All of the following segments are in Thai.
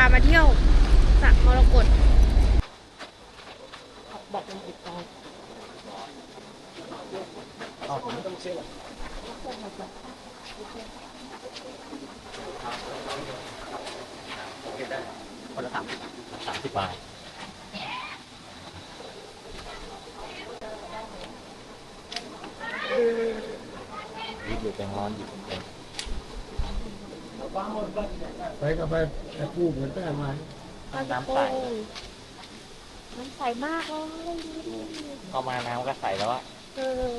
ามาเที่ยวสระมรกตบอกมันติดกองคนละสามสามสิบบาทหยิบอยู่เป็นร้อนหยิบเป็น ไปกับไปไปพูดเหมือนแต่มาน้ำใสน้ำใสมากเลยเข้ามาน้ำก็ใสแล้วอะเออ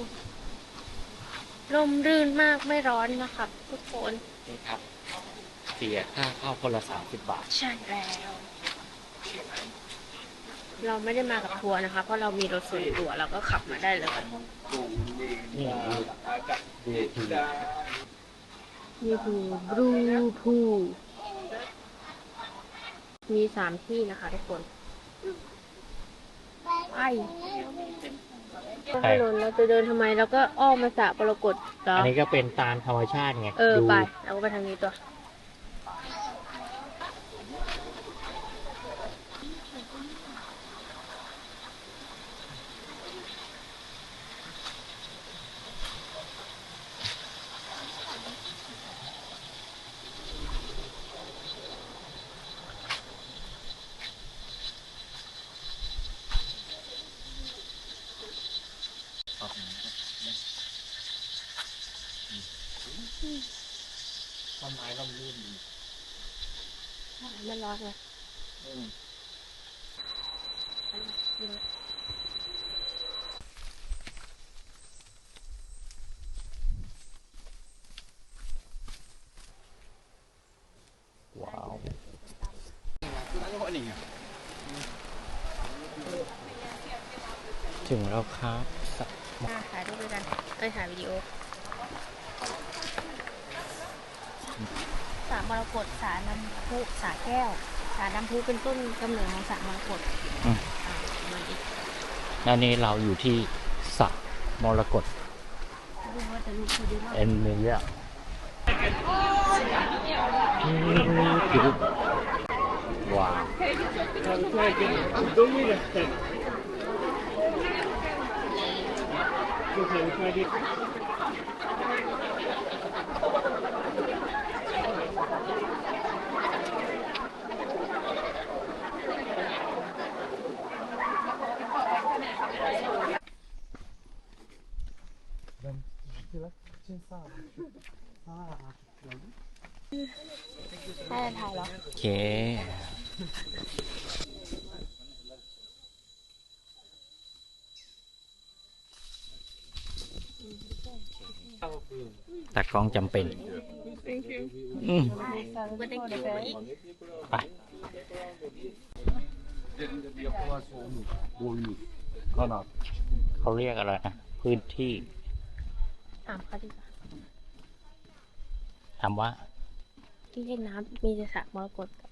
ลมรื่นมากไม่ร้อนนะครับทุกคนนี่ครับ เสียค่าเข้าคนละสามสิบบาท ใช่แล้ว เราไม่ได้มากับทัวร์นะคะ เพราะเรามีรถส่วนตัวเราก็ขับมาได้เลยนี่ดูที นี่คือบลูพูมีสามที่นะคะทุกคนไปถนนเราจะเดินทำไมเราก็อ้อมมาสระปรากฏเหรออันนี้ก็เป็นตามธรรมชาติไงเออ ดู ไป เราก็ไปทางนี้ตัว ต้นไม้ร่มรื่นดีไม่ร้อนเลยอืมว้าวถึงแล้วครับสระอะถ่ายรูปด้วยกันเอ้ยถ่ายวิดีโอส ระมรกตสระน้ำพุสระแก้วสระน้ำพุเป็นต้นกำเนิดของสระมรกตอืม อะมาอีกแล้วนี่เราอยู่ที่สระมรกตดูว่าจะรูปพอดีมาก เอ็นเมียว้าว ถ่ายถ่ายเหรอ โอเคตัดกล้องจำเป็น อืมไม่ได้เก็บไว้อีกไปเขาเรียกอะไรนะพื้นที่ถามเขาดีกว่าถามว่า ที่เล่นน้ำมีแต่สระมรกตกับ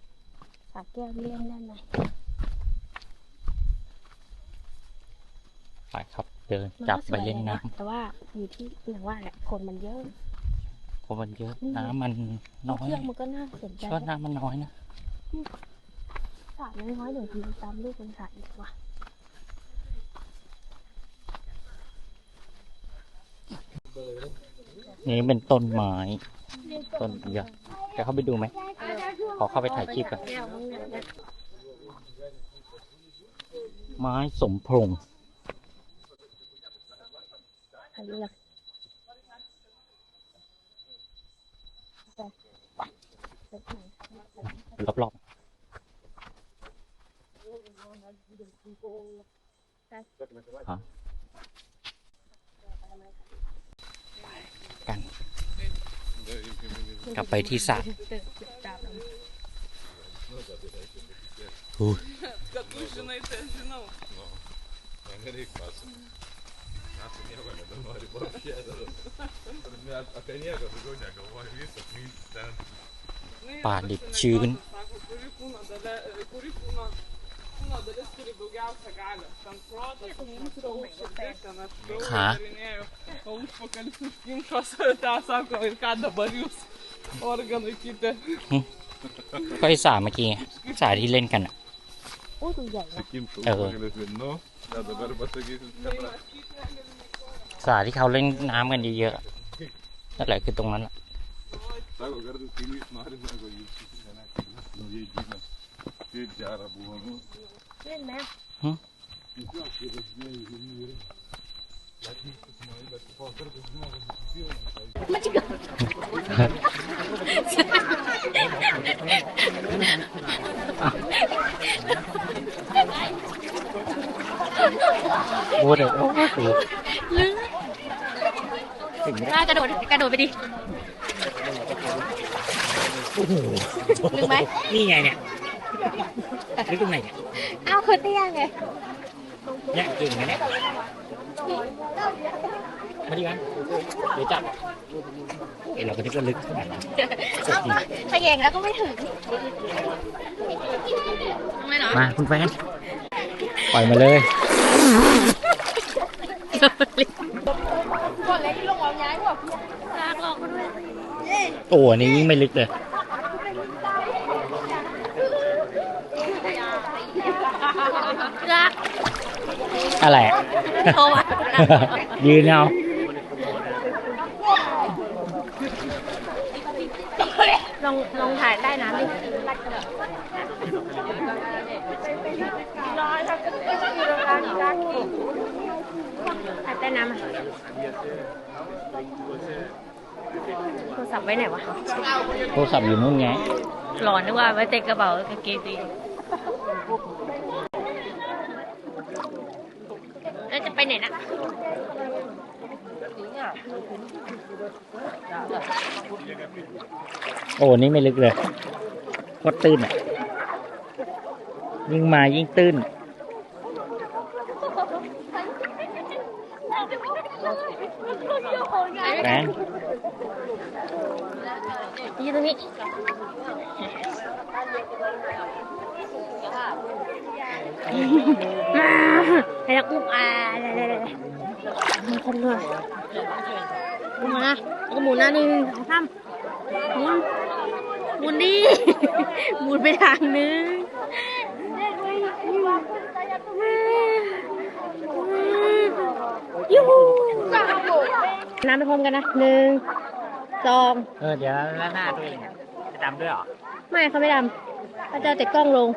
สระแก้วเลี่ยนได้ไหมไปครับเดินจับไปเล่นแหละน้แต่ว่าอยู่ที่อย่างว่าแหละคนมันเยอะำคนมันเยอะอืมน้ำมันน้อยเที่ยวมันก็น่าสนใจก็น้ำมันน้อยนะสระน้อยๆหนึ่งทีตามรูปบนสระอีกว่ะนี่เป็นต้นไม้ต้นใหญ่จะเข้าไปดูไหมขอเข้าไปถ่ายคลิปกันแก้วมึงเนี่ยนะไม้สมพงษ์ ถ่ายรูปเลยไปไปไหน รอบ ๆ ฮะ กัน กลับไปที่สระเดินเก็บดาบแล้วอู้ Kad tu žinai, tai aš žinau. Negerai pasakoti. Mes nieko nebenori, buvo pėdas. Apie nieką daugiau negalvoju, visas mys ten. Žinai, Pā, tas lyg anekdotas čiūn. Sako, kuri kūno, dale, kuri kūno, kūno dalis turi daugiausia galią. Ten protas, mąstau, širdis, ten aš daug Ką? darinėjau. O užpakalis užkimšos, tą sako, ir ką dabar jūs organai kiti. ก็ไอสาเมื่อกี้ไงสาที่เล่นกันอะโอ้ยตัวใหญ่ว่ะ Sakykim, tu Jo. pagrindas nu, bet dabar pasakysiu, kad สาที่เขาเล่นน้ำกันเยอะๆอะนั่นแหละคือตรงนั้นอะ sako kartais kaimys nori, sako, jūs naujai gimęs. Kaip gera buvo, nu. เล่นไหมพูดเลย โอ้โหถึงน่ากระโดดกระโดดไปดิลึกไหม นี่ไงเนี่ยลึกตรงไหนเนี่ยอ้าวคือเตี้ยไงเนี่ยเก่งนะเนี่ยมาดิกันเดี๋ยวจับเอ้ยเราก็นึกว่าลึกขนาดนั้นสดจริงไปเองแล้วก็ไม่ถึงไม่หรอมาคุณแฟนปล่อยมาเลยก่อนเลยที่ลงเอาย้ายกว่าลากลอกก็ด้วยโอ้อันนี้ยิ่งไม่ลึกเลย ลากอะไรอะ โทรมา ยืนเอา ลองลองถ่ายใต้น้ำดิถ่ายใต้น้ำอะโทรศัพท์ไว้ไหนวะ โทรศัพท์อยู่นู่นไง หลอนนึกว่าไว้เต็กระเป๋ากางเกงตีแล้วจะ ไปไหนนะโอ้นี่ไม่ลึกเลยโคตรตื้นอะ ยิ่งมายิ่งตื้นแฟนยืนตรงนี้ ให้นักอุ้มอ่าได้ได้ได้มันคมด้วยหมุนนะแล้วก็หมุนนะหนึ่งสองสามหมุนหมุนดิหมุนไปทางนึงยูหูน้ำไปพร้อมกันนะหนึ่งสองเออเดี๋ยวแล้วหน้าตัวเองจะดำด้วยเหรอ ไม่เขาไม่ดำเขาจะเอาแต่กล้องลง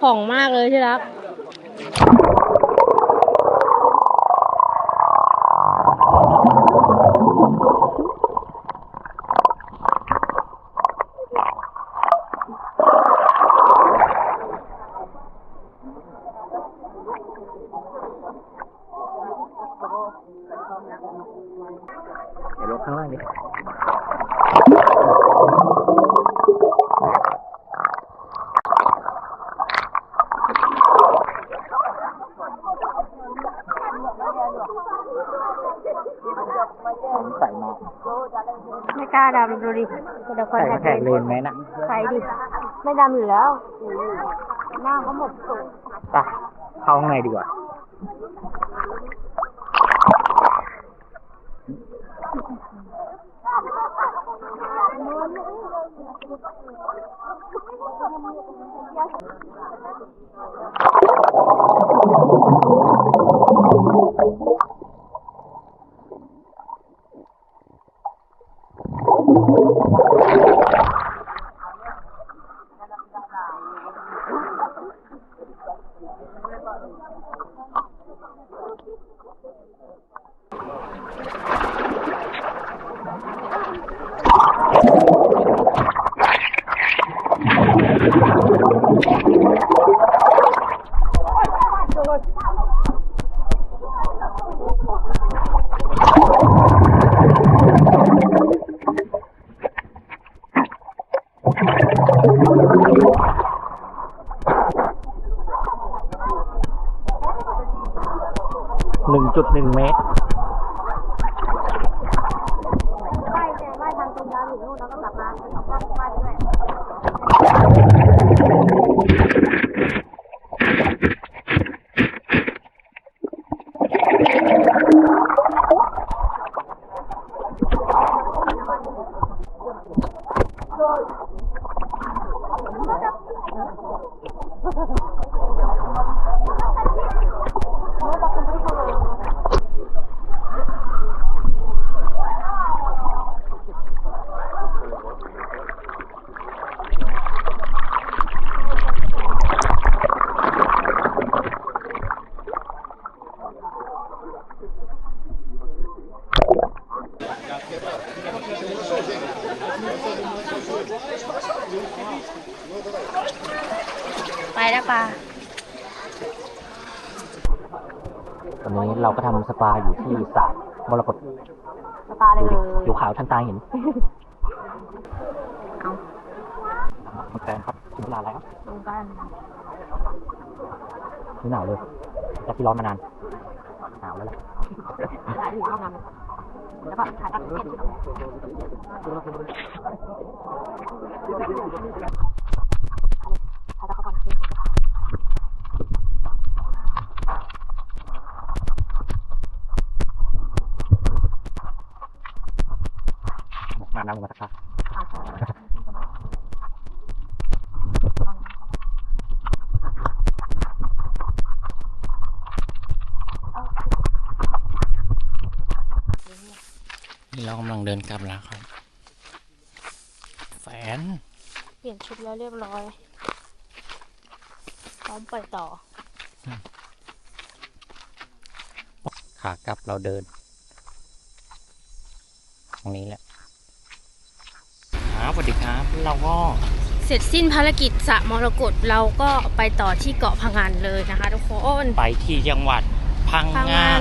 ของมากเลยที่รักเดี๋ยวลงข้างล่างดิ ดิแต่คนใส่มาแทกเลนไหมนะใส่ดิ ไม่ดำอยู่แล้ว หน้าเขาหมดสูงไปเข้าข้างในดีกว่า Thank. 1 เมตร ไปแล้วปลาตอนนี้เราก็ทำสปาอยู่ที่สระมรกตสปาเลยอยู่ขาวทันตาเห็น เอาแฟนครับถึงเวลาแล้วครับกันหนาวเลยจากที่ร้อนมานาน หนาวแล้วแหละ แล้วก็ถ่ายตักเก็ตถ่ายตักเขาก่อนมาน้ำมาตะค่ะนี่เรากำลัง เดินกลับแล้วครับ แฟน เปลี่ยนชุดแล้วเรียบร้อย พร้อมไปต่อ ขากลับเราเดิน ตรงนี้แหละครับสวัสดีครับ เราก็ เสร็จสิ้นภารกิจสระมรกตเราก็ไปต่อที่เกาะพังงานเลยนะคะทุกคนไปที่จังหวัดพังพังงางาน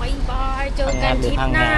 บายบายเจอกันทริปหน้า